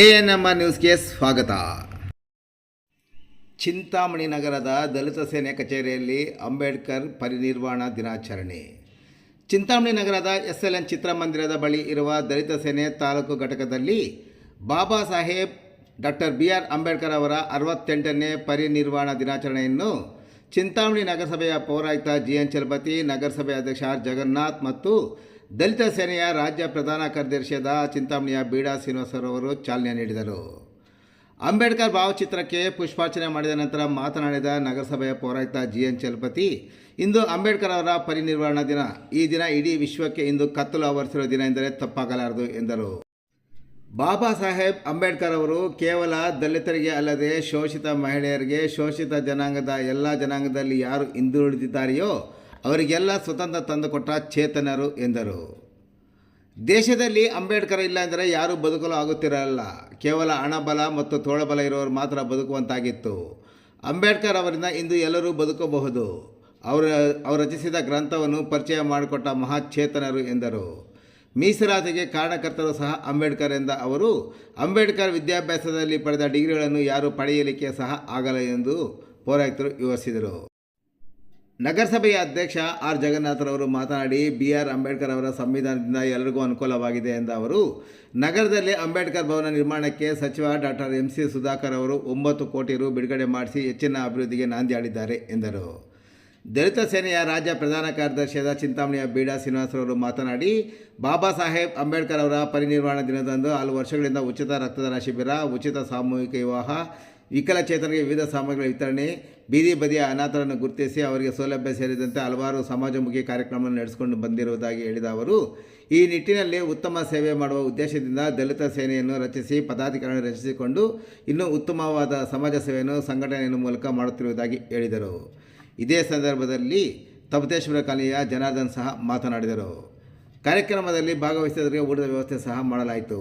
A N M R ನ್ಯೂಸ್ಗೆ ಸ್ವಾಗತ. ಚಿಂತಾಮಣಿ ನಗರದ ದಲಿತ ಸೇನೆ ಕಚೇರಿಯಲ್ಲಿ ಅಂಬೇಡ್ಕರ್ ಪರಿನಿರ್ವಾಣ ದಿನಾಚರಣೆ. ಚಿಂತಾಮಣಿ ನಗರದ ಎಸ್ ಎಲ್ ಎನ್ ಚಿತ್ರಮಂದಿರದ ಬಳಿ ಇರುವ ದಲಿತ ಸೇನೆ ತಾಲೂಕು ಘಟಕದಲ್ಲಿ Baba Saheb, doctor B R Ambedkar ಅವರ ಅರವತ್ತೆಂಟನೇ ಪರಿನಿರ್ವಾಣ ದಿನಾಚರಣೆಯನ್ನು ಚಿಂತಾಮಣಿ ನಗರಸಭೆಯ ಪೌರಾಯುಕ್ತ ಜಿ ಎನ್ ಚಲಪತಿ, ನಗರಸಭೆ ಅಧ್ಯಕ್ಷ ಆರ್. ಜಗನ್ನಾಥ್ ಮತ್ತು ದಲಿತ ಸೇನೆಯ ರಾಜ್ಯ ಪ್ರಧಾನ ಕಾರ್ಯದರ್ಶಿಯಾದ ಚಿಂತಾಮಣಿಯ ಬೀಡಾ ಶ್ರೀನಿವಾಸರವರು ಚಾಲನೆ ನೀಡಿದರು. ಅಂಬೇಡ್ಕರ್ ಭಾವಚಿತ್ರಕ್ಕೆ ಪುಷ್ಪಾರ್ಚನೆ ಮಾಡಿದ ನಂತರ ಮಾತನಾಡಿದ ನಗರಸಭೆಯ ಪೌರಾಯುಕ್ತ ಜಿ ಎನ್ ಚಲಪತಿ, ಇಂದು ಅಂಬೇಡ್ಕರ್ ಅವರ ಪರಿನಿರ್ವಹಣಾ ದಿನ. ಈ ದಿನ ಇಡೀ ವಿಶ್ವಕ್ಕೆ ಇಂದು ಕತ್ತಲು ಆವರಿಸಿರುವ ದಿನ ಎಂದರೆ ತಪ್ಪಾಗಲಾರದು ಎಂದರು. ಬಾಬಾ ಸಾಹೇಬ್ ಅಂಬೇಡ್ಕರ್ ಅವರು ಕೇವಲ ದಲಿತರಿಗೆ ಅಲ್ಲದೆ ಶೋಷಿತ ಮಹಿಳೆಯರಿಗೆ ಶೋಷಿತ ಜನಾಂಗದ ಎಲ್ಲ ಜನಾಂಗದಲ್ಲಿ ಯಾರು ಹಿಂದುಳಿದಿದ್ದಾರೆಯೋ ಅವರಿಗೆಲ್ಲ ಸ್ವತಂತ್ರ ತಂದುಕೊಟ್ಟ ಚೇತನರು ಎಂದರು. ದೇಶದಲ್ಲಿ ಅಂಬೇಡ್ಕರ್ ಇಲ್ಲ ಅಂದರೆ ಯಾರೂ ಬದುಕಲು ಆಗುತ್ತಿರಲಿಲ್ಲ. ಕೇವಲ ಹಣಬಲ ಮತ್ತು ತೋಳಬಲ ಇರೋರು ಮಾತ್ರ ಬದುಕುವಂತಾಗಿತ್ತು. ಅಂಬೇಡ್ಕರ್ ಅವರಿಂದ ಇಂದು ಎಲ್ಲರೂ ಬದುಕಬಹುದು. ಅವರು ಅವರು ರಚಿಸಿದ ಗ್ರಂಥವನ್ನು ಪರಿಚಯ ಮಾಡಿಕೊಟ್ಟ ಮಹಾಚೇತನರು ಎಂದರು. ಮೀಸಲಾತಿಗೆ ಕಾರಣಕರ್ತರು ಸಹ ಅಂಬೇಡ್ಕರ್ ಎಂದ ಅವರು, ಅಂಬೇಡ್ಕರ್ ವಿದ್ಯಾಭ್ಯಾಸದಲ್ಲಿ ಪಡೆದ ಡಿಗ್ರಿಗಳನ್ನು ಯಾರೂ ಪಡೆಯಲಿಕ್ಕೆ ಸಹ ಆಗಲ್ಲ ಎಂದು ಪೌರಾಯುಕ್ತರು ವಿವರಿಸಿದರು. ನಗರಸಭೆಯ ಅಧ್ಯಕ್ಷ ಆರ್. ಜಗನ್ನಾಥರವರು ಮಾತನಾಡಿ ಬಿ ಆರ್ ಅಂಬೇಡ್ಕರ್ ಅವರ ಸಂವಿಧಾನದಿಂದ ಎಲ್ಲರಿಗೂ ಅನುಕೂಲವಾಗಿದೆ ಎಂದ ಅವರು, ನಗರದಲ್ಲಿ ಅಂಬೇಡ್ಕರ್ ಭವನ ನಿರ್ಮಾಣಕ್ಕೆ ಸಚಿವ ಡಾಕ್ಟರ್ ಎಂ ಸಿ ಸುಧಾಕರ್ ಅವರು ಒಂಬತ್ತು ಕೋಟಿ ರು ಬಿಡುಗಡೆ ಮಾಡಿಸಿ ಹೆಚ್ಚಿನ ಅಭಿವೃದ್ಧಿಗೆ ನಾಂದಿ ಹಾಡಿದ್ದಾರೆ ಎಂದರು. ದಲಿತ ಸೇನೆಯ ರಾಜ್ಯ ಪ್ರಧಾನ ಕಾರ್ಯದರ್ಶಿಯಾದ ಚಿಂತಾಮಣಿಯ ಬೀಡಾ ಶ್ರೀನಿವಾಸರವರು ಮಾತನಾಡಿ, ಬಾಬಾ ಸಾಹೇಬ್ ಅಂಬೇಡ್ಕರ್ ಅವರ ಪರಿನಿರ್ವಾಣ ದಿನದಂದು ಹಲವು ವರ್ಷಗಳಿಂದ ಉಚಿತ ರಕ್ತದಾನ ಶಿಬಿರ, ಉಚಿತ ಸಾಮೂಹಿಕ ವಿವಾಹ ವಿಕಲಚೇತನರಿಗೆ ವಿವಿಧ ಸಾಮಗ್ರಿಗಳ ವಿತರಣೆ, ಬೀದಿ ಬದಿಯ ಅನಾಥರನ್ನು ಗುರುತಿಸಿ ಅವರಿಗೆ ಸೌಲಭ್ಯ ಸೇರಿದಂತೆ ಹಲವಾರು ಸಮಾಜಮುಖಿ ಕಾರ್ಯಕ್ರಮವನ್ನು ನಡೆಸಿಕೊಂಡು ಬಂದಿರುವುದಾಗಿ ಹೇಳಿದ ಅವರು, ಈ ನಿಟ್ಟಿನಲ್ಲಿ ಉತ್ತಮ ಸೇವೆ ಮಾಡುವ ಉದ್ದೇಶದಿಂದ ದಲಿತ ಸೇನೆಯನ್ನು ರಚಿಸಿ ಪದಾಧಿಕಾರಿ ರಚಿಸಿಕೊಂಡು ಇನ್ನೂ ಉತ್ತಮವಾದ ಸಮಾಜ ಸೇವೆಯನ್ನು ಸಂಘಟನೆಯ ಮೂಲಕ ಮಾಡುತ್ತಿರುವುದಾಗಿ ಹೇಳಿದರು. ಇದೇ ಸಂದರ್ಭದಲ್ಲಿ ತಪತೇಶ್ವರ ಕಾಲೆಯ ಜನಾರ್ದನ್ ಸಹ ಮಾತನಾಡಿದರು. ಕಾರ್ಯಕ್ರಮದಲ್ಲಿ ಭಾಗವಹಿಸಿದವರಿಗೆ ಊಟದ ವ್ಯವಸ್ಥೆ ಸಹ ಮಾಡಲಾಯಿತು.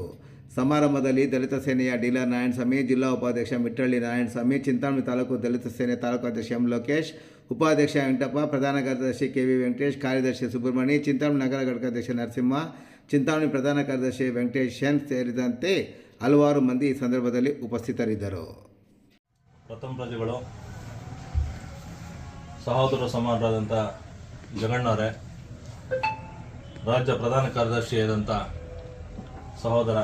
ಸಮಾರಂಭದಲ್ಲಿ ದಲಿತ ಸೇನೆಯ ಡೀಲರ್ ನಾರಾಯಣಸ್ವಾಮಿ ಜಿಲ್ಲಾ ಉಪಾಧ್ಯಕ್ಷ ಮಿಟ್ಟಳ್ಳಿ ನಾರಾಯಣಸ್ವಾಮಿ ಚಿಂತಾಮಣಿ ತಾಲೂಕು ದಲಿತ ಸೇನೆ ತಾಲೂಕು ಅಧ್ಯಕ್ಷ ಎಂ ಲೋಕೇಶ್, ಉಪಾಧ್ಯಕ್ಷ ವೆಂಕಟಪ್ಪ, ಪ್ರಧಾನ ಕಾರ್ಯದರ್ಶಿ ಕೆ ವಿ ವೆಂಕಟೇಶ್, ಕಾರ್ಯದರ್ಶಿ ಸುಬ್ರಹ್ಮಣಿ ಚಿಂತಾಮಣಿ ನಗರ ಘಟಕಾಧ್ಯಕ್ಷ ನರಸಿಂಹ, ಚಿಂತಾಮಣಿ ಪ್ರಧಾನ ಕಾರ್ಯದರ್ಶಿ ವೆಂಕಟೇಶ್ ಶೆನ್ ಸೇರಿದಂತೆ ಹಲವಾರು ಮಂದಿ ಈ ಸಂದರ್ಭದಲ್ಲಿ ಉಪಸ್ಥಿತರಿದ್ದರು. ಪ್ರಥಮ ಪ್ರಜೆಗಳು, ಸಹೋದರ ಸಮಾನರಾದಂಥ ಜಗಣ್ಣವರೇ ರಾಜ್ಯ ಪ್ರಧಾನ ಕಾರ್ಯದರ್ಶಿಯಾದಂಥ ಸಹೋದರ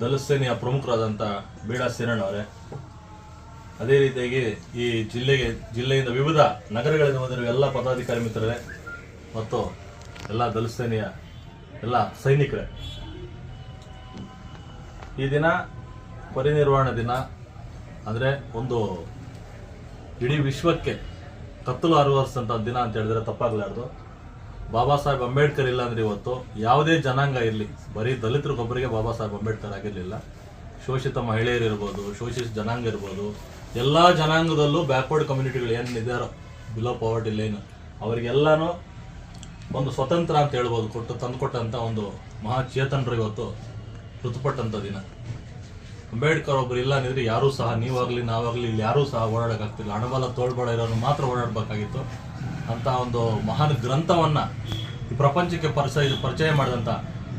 ದಲಿತ ಸೇನೆಯ ಪ್ರಮುಖರಾದಂಥ ಬೀಡಾ ಸಿರಣ್ಣವರೇ ಅದೇ ರೀತಿಯಾಗಿ ಈ ಜಿಲ್ಲೆಗೆ, ಜಿಲ್ಲೆಯಿಂದ ವಿವಿಧ ನಗರಗಳಿಂದ ಬಂದಿರುವ ಎಲ್ಲ ಪದಾಧಿಕಾರಿ ಮಿತ್ರರೇ ಮತ್ತು ಎಲ್ಲ ದಲಿತ ಸೇನೆಯ ಎಲ್ಲ ಸೈನಿಕರೇ. ಈ ದಿನ ಪರಿನಿರ್ವಾಣ ದಿನ ಅಂದರೆ ಒಂದು ಇಡೀ ವಿಶ್ವಕ್ಕೆ ಕತ್ತಲು ಅರಿವರಿಸಂಥ ದಿನ ಅಂತ ಹೇಳಿದ್ರೆ ತಪ್ಪಾಗಲಾರ್ದು. ಬಾಬಾ ಸಾಹೇಬ್ ಅಂಬೇಡ್ಕರ್ ಇಲ್ಲ ಅಂದ್ರೆ ಇವತ್ತು ಯಾವುದೇ ಜನಾಂಗ ಇರಲಿ, ಬರೀ ದಲಿತರಿಗೊಬ್ಬರಿಗೆ ಬಾಬಾ ಸಾಹೇಬ್ ಅಂಬೇಡ್ಕರ್ ಆಗಿರಲಿಲ್ಲ. ಶೋಷಿತ ಮಹಿಳೆಯರು ಇರ್ಬೋದು, ಶೋಷಿತ ಜನಾಂಗ ಇರ್ಬೋದು, ಎಲ್ಲ ಜನಾಂಗದಲ್ಲೂ ಬ್ಯಾಕ್ವರ್ಡ್ ಕಮ್ಯುನಿಟಿಗಳು ಏನಿದ್ದಾರೋ ಬಿಲೋ ಪವರ್ಟಿ ಲೈನ್ ಅವರಿಗೆಲ್ಲಾನು ಒಂದು ಸ್ವತಂತ್ರ ಅಂತ ಹೇಳ್ಬೋದು, ಕೊಟ್ಟು ತಂದುಕೊಟ್ಟಂಥ ಒಂದು ಮಹಾಚೇತನರು ಇವತ್ತು ಮೃತಪಟ್ಟಂಥ ದಿನ. ಅಂಬೇಡ್ಕರ್ ಒಬ್ರು ಇಲ್ಲ ಅಂದಿದ್ರೆ ಯಾರೂ ಸಹ ನೀವಾಗಲಿ, ನಾವಾಗಲಿ ಇಲ್ಲಿ ಯಾರೂ ಸಹ ಓಡಾಡೋಕ್ಕಾಗ್ತಿಲ್ಲ ಹಣಬಲ ತೋಳ್ಬಳ ಇರೋನು ಮಾತ್ರ ಓಡಾಡಬೇಕಾಗಿತ್ತು ಅಂತ ಒಂದು ಮಹಾನ್ ಗ್ರಂಥವನ್ನ ಈ ಪ್ರಪಂಚಕ್ಕೆ ಪರಿಚಯ ಪರಿಚಯ ಮಾಡಿದಂಥ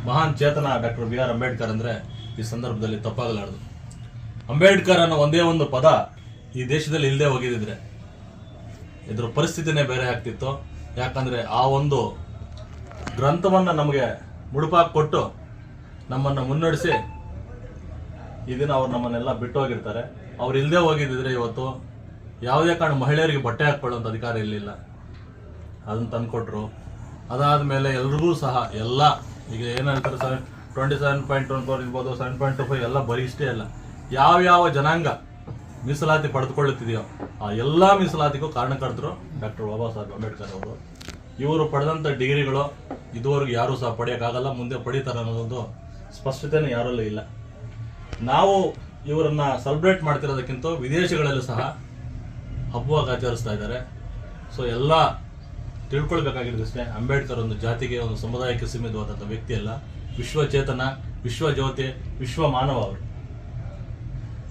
ಮಹಾನ್ ಚೇತನ ಡಾಕ್ಟರ್ ಬಿ ಆರ್ ಅಂಬೇಡ್ಕರ್ ಅಂದ್ರೆ ಈ ಸಂದರ್ಭದಲ್ಲಿ ತಪ್ಪಾಗಲಾರದು. ಅಂಬೇಡ್ಕರ್ ಅನ್ನೋ ಒಂದೇ ಒಂದು ಪದ ಈ ದೇಶದಲ್ಲಿ ಇಲ್ಲದೆ ಹೋಗಿದ್ರೆ ಇದ್ರ ಪರಿಸ್ಥಿತಿನೇ ಬೇರೆ ಆಗ್ತಿತ್ತು. ಯಾಕಂದ್ರೆ ಆ ಒಂದು ಗ್ರಂಥವನ್ನ ನಮಗೆ ಮುಡುಪಾಗಿ ಕೊಟ್ಟು ನಮ್ಮನ್ನು ಮುನ್ನಡೆಸಿ ಈ ದಿನ ಅವ್ರು ನಮ್ಮನ್ನೆಲ್ಲ ಬಿಟ್ಟು ಹೋಗಿರ್ತಾರೆ ಅವ್ರು ಇಲ್ಲದೆ ಹೋಗಿದ್ದಿದ್ರೆ ಇವತ್ತು ಯಾವುದೇ ಕಾರಣ ಮಹಿಳೆಯರಿಗೆ ಬಟ್ಟೆ ಹಾಕೊಳ್ಳುವಂಥ ಅಧಿಕಾರ ಇರಲಿಲ್ಲ. ಅದನ್ನ ತಂದ್ಕೊಟ್ರು. ಅದಾದಮೇಲೆ ಎಲ್ರಿಗೂ ಸಹ ಎಲ್ಲ, ಈಗ ಏನಂತಾರೆ ಹೇಳ್ತಾರೆ sir twenty seven point one four ಇರ್ಬೋದು ಸೆವೆನ್ ಪಾಯಿಂಟ್ ಟು ಫೈವ್ ಎಲ್ಲ ಬರೀ ಇಷ್ಟೇ ಅಲ್ಲ. ಯಾವ್ಯಾವ ಜನಾಂಗ ಮೀಸಲಾತಿ ಪಡೆದುಕೊಳ್ಳುತ್ತಿದೆಯೋ, ಆ ಎಲ್ಲ ಮೀಸಲಾತಿಗೂ ಕಾರಣಕರ್ತರು ಡಾಕ್ಟರ್ ಬಾಬಾ ಸಾಹೇಬ್ ಅಂಬೇಡ್ಕರ್ ಅವರು. ಇವರು ಪಡೆದಂಥ ಡಿಗ್ರಿಗಳು ಇದುವರೆಗೂ ಯಾರೂ ಸಹ ಪಡೆಯೋಕ್ಕಾಗಲ್ಲ, ಮುಂದೆ ಪಡೀತಾರೆ ಅನ್ನೋದೊಂದು ಸ್ಪಷ್ಟತೆಯೂ ಯಾರಲ್ಲೂ ಇಲ್ಲ. ನಾವು ಇವರನ್ನ ಸೆಲೆಬ್ರೇಟ್ ಮಾಡ್ತಿರೋದಕ್ಕಿಂತ ವಿದೇಶಗಳಲ್ಲೂ ಸಹ ಹಬ್ಬವಾಗಿ ಆಚರಿಸ್ತಾ ಇದ್ದಾರೆ. ಸೊ ಎಲ್ಲ ತಿಳ್ಕೊಳ್ಬೇಕಾಗಿರೋದಷ್ಟೇ ಅಂಬೇಡ್ಕರ್ ಒಂದು ಜಾತಿಗೆ, ಒಂದು ಸಮುದಾಯಕ್ಕೆ ಸೀಮಿತವಾದಂಥ ವ್ಯಕ್ತಿ ಅಲ್ಲ. ವಿಶ್ವ ಚೇತನ, ವಿಶ್ವ ಮಾನವ ಅವರು.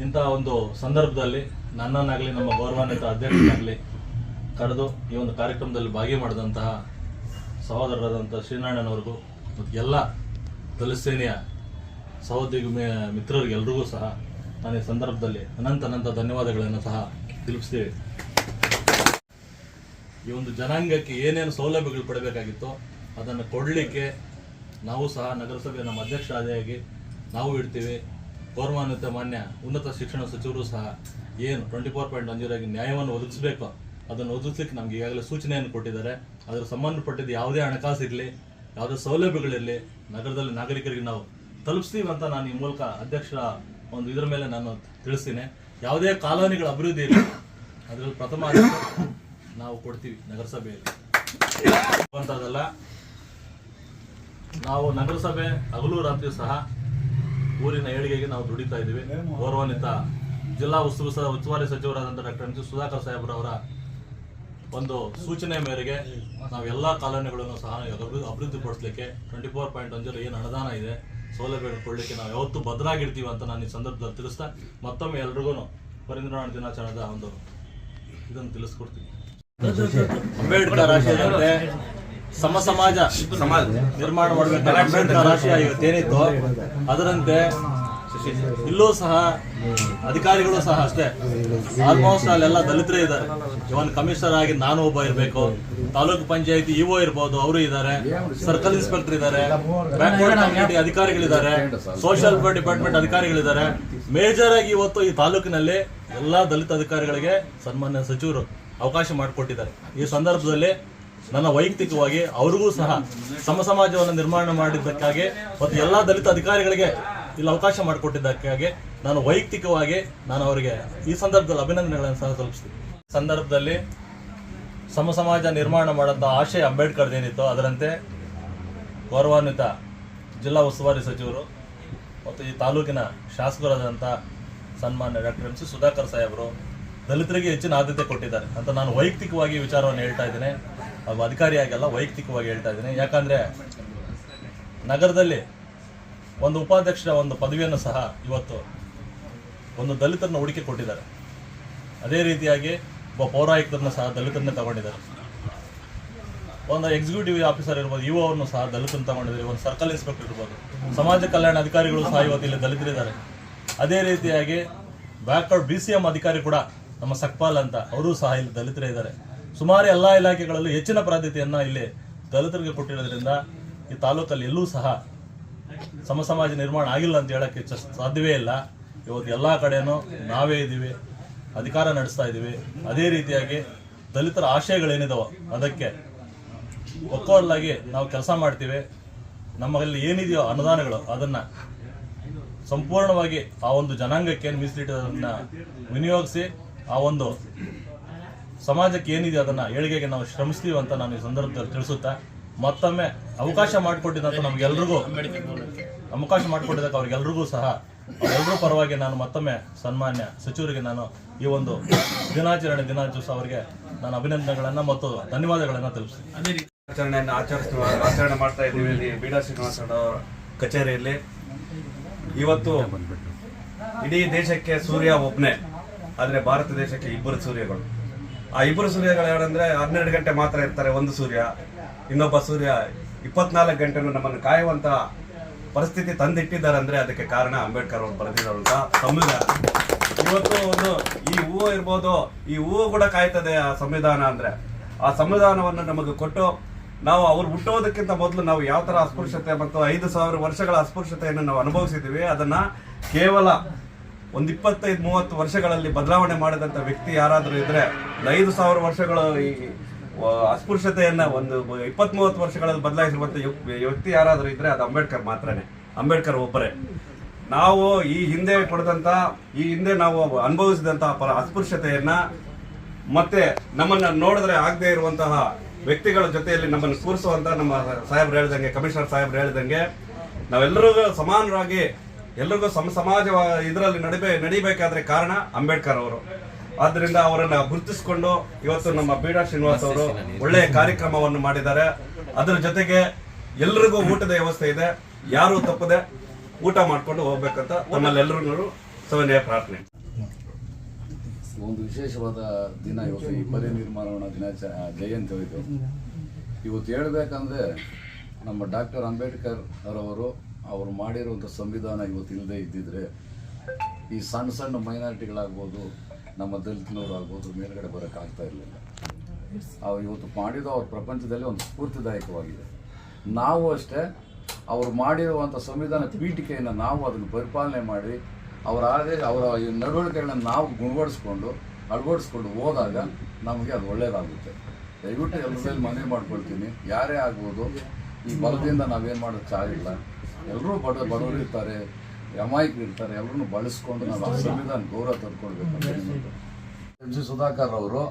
ಇಂಥ ಒಂದು ಸಂದರ್ಭದಲ್ಲಿ ನನ್ನನ್ನಾಗಲಿ, ನಮ್ಮ ಗೌರವಾನ್ವಿತ ಅಧ್ಯಕ್ಷನಾಗಲಿ ಕರೆದು ಈ ಒಂದು ಕಾರ್ಯಕ್ರಮದಲ್ಲಿ ಭಾಗಿ ಮಾಡಿದಂತಹ ಸಹೋದರರಾದಂಥ ಶ್ರೀನಾರಾಯಣನವ್ರಿಗೂ ಮತ್ತು ಎಲ್ಲ ದಲಿತ ಸೇನೆಯ ಸಹೋದ್ಯೋಗಿ ಮಿತ್ರರಿಗೆಲ್ರಿಗೂ ಸಹ ನಾನು ಈ ಸಂದರ್ಭದಲ್ಲಿ ಅನಂತ ಅನಂತ ಧನ್ಯವಾದಗಳನ್ನು ಸಹ ತಿಳಿಸ್ತೀವಿ. ಈ ಒಂದು ಜನಾಂಗಕ್ಕೆ ಏನೇನು ಸೌಲಭ್ಯಗಳು ಪಡಬೇಕಾಗಿತ್ತೋ ಅದನ್ನು ಕೊಡಲಿಕ್ಕೆ ನಾವು ಸಹ ನಗರಸಭೆ ನಮ್ಮ ಅಧ್ಯಕ್ಷರಾದಿಯಾಗಿ ನಾವು ಇಡ್ತೀವಿ ಗೌರವಾನ್ವಿತ ಮಾನ್ಯ ಉನ್ನತ ಶಿಕ್ಷಣ ಸಚಿವರು ಸಹ ಏನು ಟ್ವೆಂಟಿ ಫೋರ್ ಪಾಯಿಂಟ್ ಒನ್ ಜೀರೋಗೆ ನ್ಯಾಯವನ್ನು ಒದಗಿಸಬೇಕು, ಅದನ್ನು ಒದಗಿಸ್ಲಿಕ್ಕೆ ನಮ್ಗೆ ಈಗಾಗಲೇ ಸೂಚನೆಯನ್ನು ಕೊಟ್ಟಿದ್ದಾರೆ. ಅದರ ಸಂಬಂಧಪಟ್ಟಿದ್ದು ಯಾವುದೇ ಹಣಕಾಸು ಇರಲಿ, ಯಾವುದೇ ಸೌಲಭ್ಯಗಳಿರಲಿ, ನಗರದಲ್ಲಿ ನಾಗರಿಕರಿಗೆ ನಾವು ತಲುಪಿಸ್ತೀವಿ ಅಂತ ನಾನು ಈ ಮೂಲಕ ಅಧ್ಯಕ್ಷರ ಒಂದು ಇದರ ಮೇಲೆ ನಾನು ತಿಳಿಸ್ತೀನಿ. ಯಾವುದೇ ಕಾಲೋನಿಗಳ ಅಭಿವೃದ್ಧಿ ಇರಲಿ, ಅದರಲ್ಲಿ ಪ್ರಥಮ ನಾವು ಕೊಡ್ತೀವಿ ನಗರಸಭೆಯಲ್ಲಿ. ಅಂತದಲ್ಲ ನಾವು ನಗರಸಭೆ ಹಗಲು ರಾತ್ರಿ ಸಹ ಊರಿನ ಏಳಿಗೆಗೆ ನಾವು ದುಡಿತಾ ಇದ್ದೀವಿ. ಗೌರವಾನ್ವಿತ ಜಿಲ್ಲಾ ಸಹ ಉಸ್ತುವಾರಿ ಸಚಿವರಾದಂಥ ಡಾಕ್ಟರ್ ಎಂ ಜಿ ಸುಧಾಕರ್ ಸಾಹೇಬ್ರವರ ಒಂದು ಸೂಚನೆ ಮೇರೆಗೆ ನಾವು ಎಲ್ಲ ಕಾಲೋನಿಗಳನ್ನು ಸಹ ಅಭಿವೃದ್ಧಿ ಅಭಿವೃದ್ಧಿಪಡಿಸಲಿಕ್ಕೆ ಟ್ವೆಂಟಿ ಫೋರ್ ಪಾಯಿಂಟ್ ಜೀರೋ ಏನು ಅನುದಾನ ಇದೆ ಸೌಲಭ್ಯಗಳನ್ನು ಕೊಡಲಿಕ್ಕೆ ನಾವು ಯಾವತ್ತೂ ಭದ್ರಾಗಿರ್ತೀವಿ ಅಂತ ನಾನು ಈ ಸಂದರ್ಭದಲ್ಲಿ ತಿಳಿಸ್ತಾ ಮತ್ತೊಮ್ಮೆ ಎಲ್ರಿಗೂ ಪರಿನಿರ್ವಾಣ ದಿನಾಚರಣೆದ ಒಂದು ಇದನ್ನು ತಿಳಿಸ್ಕೊಡ್ತೀನಿ. ಅಂಬೇಡ್ಕರ್ ಆಶಯದಂತೆ ಸಮ ಸಮಾಜ ಸಮಾಜ ನಿರ್ಮಾಣ ಮಾಡಬೇಕಾದ್ರೆ ಅಂಬೇಡ್ಕರ್ ಆಶಯ ಇವತ್ತೇನಿತ್ತು ಅದರಂತೆ ಇಲ್ಲೂ ಸಹ ಅಧಿಕಾರಿಗಳು ಸಹ ಅಷ್ಟೇ. ಆಲ್ಮೋಸ್ಟ್ ಅಲ್ಲೆಲ್ಲ ದಲಿತರೇ ಇದ್ದಾರೆ. ಇವನ್ ಕಮಿಷನರ್ ಆಗಿ ನಾನು ಒಬ್ಬ ಇರಬೇಕು. ತಾಲೂಕು ಪಂಚಾಯತಿ ಇಒ ಇರ್ಬೋದು, ಅವರು ಇದ್ದಾರೆ. ಸರ್ಕಲ್ ಇನ್ಸ್ಪೆಕ್ಟರ್ ಇದ್ದಾರೆ. ಕಮ್ಯುನಿಟಿ ಅಧಿಕಾರಿಗಳಿದ್ದಾರೆ. ಸೋಷಿಯಲ್ ಡಿಪಾರ್ಟ್ಮೆಂಟ್ ಅಧಿಕಾರಿಗಳಿದ್ದಾರೆ. ಮೇಜರ್ ಆಗಿ ಇವತ್ತು ಈ ತಾಲೂಕಿನಲ್ಲಿ ಎಲ್ಲಾ ದಲಿತ ಅಧಿಕಾರಿಗಳಿಗೆ ಸನ್ಮಾನ್ಯ ಸಚಿವರು. ಅವಕಾಶ ಮಾಡಿಕೊಟ್ಟಿದ್ದಾರೆ. ಈ ಸಂದರ್ಭದಲ್ಲಿ ನನ್ನ ವೈಯಕ್ತಿಕವಾಗಿ ಅವ್ರಿಗೂ ಸಹ ಸಮ ಸಮಾಜವನ್ನು ನಿರ್ಮಾಣ ಮಾಡಿದ್ದಕ್ಕಾಗಿ ಮತ್ತು ಎಲ್ಲ ದಲಿತ ಅಧಿಕಾರಿಗಳಿಗೆ ಇಲ್ಲಿ ಅವಕಾಶ ಮಾಡಿಕೊಟ್ಟಿದ್ದಕ್ಕಾಗಿ ನಾನು ವೈಯಕ್ತಿಕವಾಗಿ ನಾನು ಅವರಿಗೆ ಈ ಸಂದರ್ಭದಲ್ಲಿ ಅಭಿನಂದನೆಗಳನ್ನು ಸಹ ತಲುಪಿಸ್ತೀನಿ ಸಂದರ್ಭದಲ್ಲಿ ಸಮ ಸಮಾಜ ನಿರ್ಮಾಣ ಮಾಡಂತ ಆಶಯ ಅಂಬೇಡ್ಕರ್ ಏನಿತ್ತು ಅದರಂತೆ ಗೌರವಾನ್ವಿತ ಜಿಲ್ಲಾ ಉಸ್ತುವಾರಿ ಸಚಿವರು ಮತ್ತು ಈ ತಾಲೂಕಿನ ಶಾಸಕರಾದಂಥ ಸನ್ಮಾನ್ಯ ಡಾಕ್ಟರ್ ಎಂ ಸಿ ಸುಧಾಕರ್ ಸಾಹೇಬರು ದಲಿತರಿಗೆ ಹೆಚ್ಚಿನ ಆದ್ಯತೆ ಕೊಟ್ಟಿದ್ದಾರೆ ಅಂತ ನಾನು ವೈಯಕ್ತಿಕವಾಗಿ ವಿಚಾರವನ್ನು ಹೇಳ್ತಾ ಇದ್ದೇನೆ. ಅದು ಅಧಿಕಾರಿಯಾಗಲ್ಲ ವೈಯಕ್ತಿಕವಾಗಿ ಹೇಳ್ತಾ ಇದ್ದೀನಿ. ಯಾಕಂದರೆ ನಗರದಲ್ಲಿ ಒಂದು ಉಪಾಧ್ಯಕ್ಷರ ಒಂದು ಪದವಿಯನ್ನು ಸಹ ಇವತ್ತು ಒಂದು ದಲಿತರನ್ನ ಹುಡುಕಿ ಕೊಟ್ಟಿದ್ದಾರೆ. ಅದೇ ರೀತಿಯಾಗಿ ಒಬ್ಬ ಪೌರಾಯುಕ್ತರನ್ನ ಸಹ ದಲಿತರನ್ನೇ ತಗೊಂಡಿದ್ದಾರೆ. ಒಂದು ಎಕ್ಸಿಕ್ಯೂಟಿವ್ ಆಫೀಸರ್ ಇರ್ಬೋದು ಇಒ ಅವರನ್ನು ಸಹ ದಲಿತರನ್ನು ತಗೊಂಡಿದ್ದಾರೆ. ಒಂದು ಸರ್ಕಲ್ ಇನ್ಸ್ಪೆಕ್ಟರ್ ಇರ್ಬೋದು. ಸಮಾಜ ಕಲ್ಯಾಣ ಅಧಿಕಾರಿಗಳು ಸಹ ಇವತ್ತು ಇಲ್ಲಿ ದಲಿತರಿದ್ದಾರೆ. ಅದೇ ರೀತಿಯಾಗಿ ಬ್ಯಾಕ್ವರ್ಡ್ ಬಿ ಸಿ ಎಂ ಅಧಿಕಾರಿ ಕೂಡ ನಮ್ಮ ಸಕ್ಪಾಲ್ ಅಂತ, ಅವರು ಸಹ ಇಲ್ಲಿ ದಲಿತರೇ ಇದ್ದಾರೆ. ಸುಮಾರು ಎಲ್ಲ ಇಲಾಖೆಗಳಲ್ಲೂ ಹೆಚ್ಚಿನ ಪ್ರಾದ್ಯತೆಯನ್ನ ಇಲ್ಲಿ ದಲಿತರಿಗೆ ಕೊಟ್ಟಿರೋದ್ರಿಂದ ಈ ತಾಲೂಕಲ್ಲಿ ಎಲ್ಲೂ ಸಹ ಸಮ ಸಮಾಜ ನಿರ್ಮಾಣ ಆಗಿಲ್ಲ ಅಂತ ಹೇಳಕ್ಕೆ ಸಾಧ್ಯವೇ ಇಲ್ಲ. ಇವತ್ತು ಎಲ್ಲ ಕಡೆನೂ ನಾವೇ ಇದ್ದೀವಿ, ಅಧಿಕಾರ ನಡೆಸ್ತಾ ಇದ್ದೀವಿ. ಅದೇ ರೀತಿಯಾಗಿ ದಲಿತರ ಆಶಯಗಳೇನಿದಾವೋ ಅದಕ್ಕೆ ಒಕ್ಕೊರಲಾಗಿ ನಾವು ಕೆಲಸ ಮಾಡ್ತೀವಿ. ನಮ್ಮಲ್ಲಿ ಏನಿದೆಯೋ ಅನುದಾನಗಳು ಅದನ್ನ ಸಂಪೂರ್ಣವಾಗಿ ಆ ಒಂದು ಜನಾಂಗಕ್ಕೆ ಮೀಸಲಿಟ್ಟದನ್ನ ವಿನಿಯೋಗಿಸಿ ಆ ಒಂದು ಸಮಾಜಕ್ಕೆ ಏನಿದೆ ಅದನ್ನ ಏಳಿಗೆಗೆ ನಾವು ಶ್ರಮಿಸ್ತೀವಿ ಅಂತ ನಾನು ಈ ಸಂದರ್ಭದಲ್ಲಿ ತಿಳಿಸುತ್ತಾ, ಮತ್ತೊಮ್ಮೆ ಅವಕಾಶ ಮಾಡಿಕೊಟ್ಟಿದ್ದಂಥ ನಮ್ಗೆಲ್ರಿಗೂ, ಅವಕಾಶ ಮಾಡಿಕೊಟ್ಟಿದ್ದಕ್ಕೆ ಅವ್ರಿಗೆಲ್ರಿಗೂ ಸಹ ಎಲ್ಲರೂ ಪರವಾಗಿ ನಾನು ಮತ್ತೊಮ್ಮೆ ಸನ್ಮಾನ್ಯ ಸಚಿವರಿಗೆ ನಾನು ಈ ಒಂದು ದಿನಾಚರಣೆ ದಿನಾಚರಿಸ ಅವರಿಗೆ ನಾನು ಅಭಿನಂದನೆಗಳನ್ನ ಮತ್ತು ಧನ್ಯವಾದಗಳನ್ನು ತಿಳಿಸ್ತೀನಿ. ಆಚರಣೆಯನ್ನು ಆಚರಿಸುವ, ಆಚರಣೆ ಮಾಡ್ತಾ ಇದ್ದೀವಿ ಇಲ್ಲಿ ಬೀಡಾ ಅವರ ಕಚೇರಿಯಲ್ಲಿ. ಇವತ್ತು ಇಡೀ ದೇಶಕ್ಕೆ ಸೂರ್ಯ ಒಬ್ಬನೇ ಆದರೆ ಭಾರತ ದೇಶಕ್ಕೆ ಇಬ್ಬರು ಸೂರ್ಯಗಳು. ಆ ಇಬ್ಬರು ಸೂರ್ಯಗಳು ಯಾರಂದ್ರೆ ಹನ್ನೆರಡು ಗಂಟೆ ಮಾತ್ರ ಇರ್ತಾರೆ ಒಂದು ಸೂರ್ಯ, ಇನ್ನೊಬ್ಬ ಸೂರ್ಯ ಇಪ್ಪತ್ನಾಲ್ಕು ಗಂಟೆನೂ ನಮ್ಮನ್ನು ಕಾಯುವಂಥ ಪರಿಸ್ಥಿತಿ ತಂದಿಟ್ಟಿದ್ದಾರೆ ಅಂದ್ರೆ ಅದಕ್ಕೆ ಕಾರಣ ಅಂಬೇಡ್ಕರ್ ಅವರು ಬರೆದಿರುವಂಥ ಸಂವಿಧಾನ ಇವತ್ತು ಒಂದು ಈ ಹೂವು ಇರ್ಬೋದು, ಈ ಹೂವು ಕೂಡ ಕಾಯ್ತದೆ ಆ ಸಂವಿಧಾನ ಅಂದ್ರೆ. ಆ ಸಂವಿಧಾನವನ್ನು ನಮಗೆ ಕೊಟ್ಟು ನಾವು ಅವ್ರು ಹುಟ್ಟೋದಕ್ಕಿಂತ ಮೊದಲು ನಾವು ಯಾವ ಥರ ಅಸ್ಪೃಶ್ಯತೆ ಮತ್ತು ಐದು ಸಾವಿರ ವರ್ಷಗಳ ಅಸ್ಪೃಶ್ಯತೆಯನ್ನು ನಾವು ಅನುಭವಿಸಿದ್ದೀವಿ, ಅದನ್ನ ಕೇವಲ ಒಂದು ಇಪ್ಪತ್ತೈದು, ಮೂವತ್ತು ವರ್ಷಗಳಲ್ಲಿ ಬದಲಾವಣೆ ಮಾಡಿದಂತ ವ್ಯಕ್ತಿ ಯಾರಾದರೂ ಒಂದು ಐದು ಸಾವಿರ ವರ್ಷಗಳು ಈ ಅಸ್ಪೃಶ್ಯತೆಯನ್ನು ಒಂದು ಇಪ್ಪತ್ತ್ ಮೂವತ್ತು ವರ್ಷಗಳಲ್ಲಿ ಬದಲಾಯಿಸಿರುವಂತ ವ್ಯಕ್ತಿ ಯಾರಾದರೂ ಇದ್ರೆ ಅದು ಅಂಬೇಡ್ಕರ್ ಮಾತ್ರನೇ. ಅಂಬೇಡ್ಕರ್ ಒಬ್ಬರೇ. ನಾವು ಈ ಹಿಂದೆ ಪಡೆದಂತ ಈ ಹಿಂದೆ ನಾವು ಅನುಭವಿಸಿದಂತ ಪರ ಅಸ್ಪೃಶ್ಯತೆಯನ್ನ ಮತ್ತೆ ನಮ್ಮನ್ನ ನೋಡಿದ್ರೆ ಆಗದೆ ಇರುವಂತಹ ವ್ಯಕ್ತಿಗಳ ಜೊತೆಯಲ್ಲಿ ನಮ್ಮನ್ನು ಕೂರಿಸುವಂತ ನಮ್ಮ ಸಾಹೇಬ್ರು ಹೇಳಿದಂಗೆ, ಕಮಿಷನರ್ ಸಾಹೇಬ್ರು ಹೇಳಿದಂಗೆ, ನಾವೆಲ್ಲರೂ ಸಮಾನರಾಗಿ ಎಲ್ರಿಗೂ ಸಮ ಸಮಾಜ ಇದರಲ್ಲಿ ನಡಿಬೇ ನಡಿಬೇಕಾದ್ರೆ ಕಾರಣ ಅಂಬೇಡ್ಕರ್ ಅವರು. ಆದ್ದರಿಂದ ಅವರನ್ನ ಗುರುತಿಸಿಕೊಂಡು ಇವತ್ತು ನಮ್ಮ ಬೀಡಾ ಶ್ರೀನಿವಾಸ್ ಅವರು ಒಳ್ಳೆಯ ಕಾರ್ಯಕ್ರಮವನ್ನು ಮಾಡಿದ್ದಾರೆ. ಅದರ ಜೊತೆಗೆ ಎಲ್ರಿಗೂ ಊಟದ ವ್ಯವಸ್ಥೆ ಇದೆ. ಯಾರು ತಪ್ಪದೆ ಊಟ ಮಾಡಿಕೊಂಡು ಹೋಗ್ಬೇಕಂತ ನಮ್ಮಲ್ಲೆಲ್ಲರೂ ಸವನೆಯ ಪ್ರಾರ್ಥನೆ. ಒಂದು ವಿಶೇಷವಾದ ದಿನ ಇವತ್ತು ಈ ಪರಿನಿರ್ಮಾಣ ದಿನಾಚ ಜಯಂತಿ ಹೋಯಿತು. ಇವತ್ತು ಹೇಳ್ಬೇಕಂದ್ರೆ ನಮ್ಮ ಡಾಕ್ಟರ್ ಅಂಬೇಡ್ಕರ್ ಅವರವರು ಅವರು ಮಾಡಿರುವಂಥ ಸಂವಿಧಾನ ಇವತ್ತು ಇಲ್ಲದೆ ಇದ್ದಿದ್ರೆ ಈ ಸಣ್ಣ ಸಣ್ಣ ಮೈನಾರಿಟಿಗಳಾಗ್ಬೋದು, ನಮ್ಮ ದಲಿತನವರು ಆಗ್ಬೋದು ಮೇಲ್ಗಡೆ ಬರೋಕ್ಕಾಗ್ತಾ ಇರಲಿಲ್ಲ. ಅವ್ರು ಇವತ್ತು ಮಾಡಿದ್ದು ಅವ್ರ ಪ್ರಪಂಚದಲ್ಲಿ ಒಂದು ಸ್ಫೂರ್ತಿದಾಯಕವಾಗಿದೆ. ನಾವು ಅಷ್ಟೇ, ಅವ್ರು ಮಾಡಿರುವಂಥ ಸಂವಿಧಾನ ಪೀಠಿಕೆಯನ್ನು ನಾವು ಅದನ್ನು ಪರಿಪಾಲನೆ ಮಾಡಿ, ಅವರ ಆದೇಶ ಅವರ ನಡವಳಿಕೆಗಳನ್ನ ನಾವು ಗುಣಪಡಿಸ್ಕೊಂಡು, ಅಳವಡಿಸ್ಕೊಂಡು ಹೋದಾಗ ನಮಗೆ ಅದು ಒಳ್ಳೆಯದಾಗುತ್ತೆ ದಯವಿಟ್ಟು ಎಲ್ಲರಲ್ಲಿ ಮನವಿ ಮಾಡ್ಕೊಳ್ತೀನಿ. ಯಾರೇ ಆಗ್ಬೋದು, ಈ ಬಲದಿಂದ ನಾವೇನು ಮಾಡೋಕ್ಕೆ ಆಗಿಲ್ಲ ಎಲ್ಲರೂ ಬಡ ಬಡವರು ಇರ್ತಾರೆ ಅಮಾಯಕರು ಇರ್ತಾರೆ ಎಲ್ಲರೂ ಬಳಸ್ಕೊಂಡು ನಾವು ಸಂವಿಧಾನ ಗೌರವ ತಂದ್ಕೊಳ್ಬೇಕು ಸುಧಾಕರ್ ಅವರು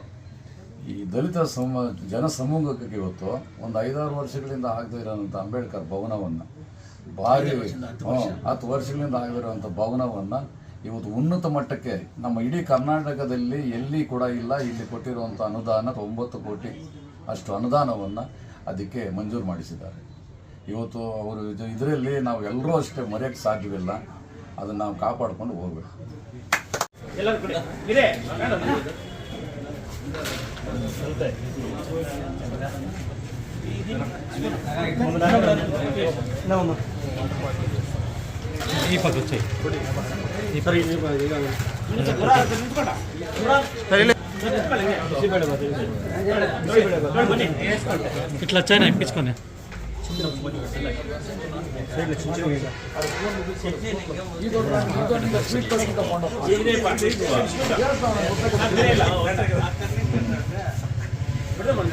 ಈ ದಲಿತ ಸಮ ಜನ ಸಮೂಹಕ್ಕೆ ಇವತ್ತು ಒಂದು ಐದಾರು ವರ್ಷಗಳಿಂದ ಆಗದೇ ಇರೋಂಥ ಅಂಬೇಡ್ಕರ್ ಭವನವನ್ನು ಭಾರಿ ಹತ್ತು ವರ್ಷಗಳಿಂದ ಆಗದಿರುವಂಥ ಭವನವನ್ನು ಇವತ್ತು ಉನ್ನತ ಮಟ್ಟಕ್ಕೆ ನಮ್ಮ ಇಡೀ ಕರ್ನಾಟಕದಲ್ಲಿ ಎಲ್ಲಿ ಕೂಡ ಇಲ್ಲ ಇಲ್ಲಿ ಕೊಟ್ಟಿರುವಂಥ ಅನುದಾನ ಒಂಬತ್ತು ಕೋಟಿ ಅಷ್ಟು ಅನುದಾನವನ್ನು ಅದಕ್ಕೆ ಮಂಜೂರು ಮಾಡಿಸಿದ್ದಾರೆ. ಇವತ್ತು ಅವರು ಇದು ಇದರಲ್ಲಿ ನಾವು ಎಲ್ಲರೂ ಅಷ್ಟೇ ಮರೆಯೋಕ್ಕೆ ಸಾಧ್ಯವಿಲ್ಲ ಅದನ್ನು ನಾವು ಕಾಪಾಡ್ಕೊಂಡು ಹೋಗ್ಬೇಕು ఇట్లా వచ్చాయి ఎక్కించుకొని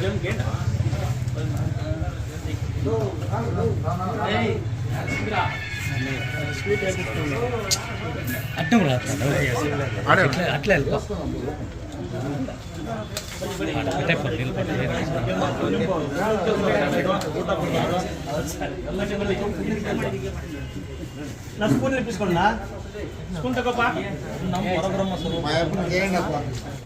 ಜಮ್ಗೆ అట్లా అట్లా వెళ్ళిపో అట్టే పో, నిలబడి. నా స్పూన్ తెప్పించుకోండి స్పూన్ తగ్గప్ప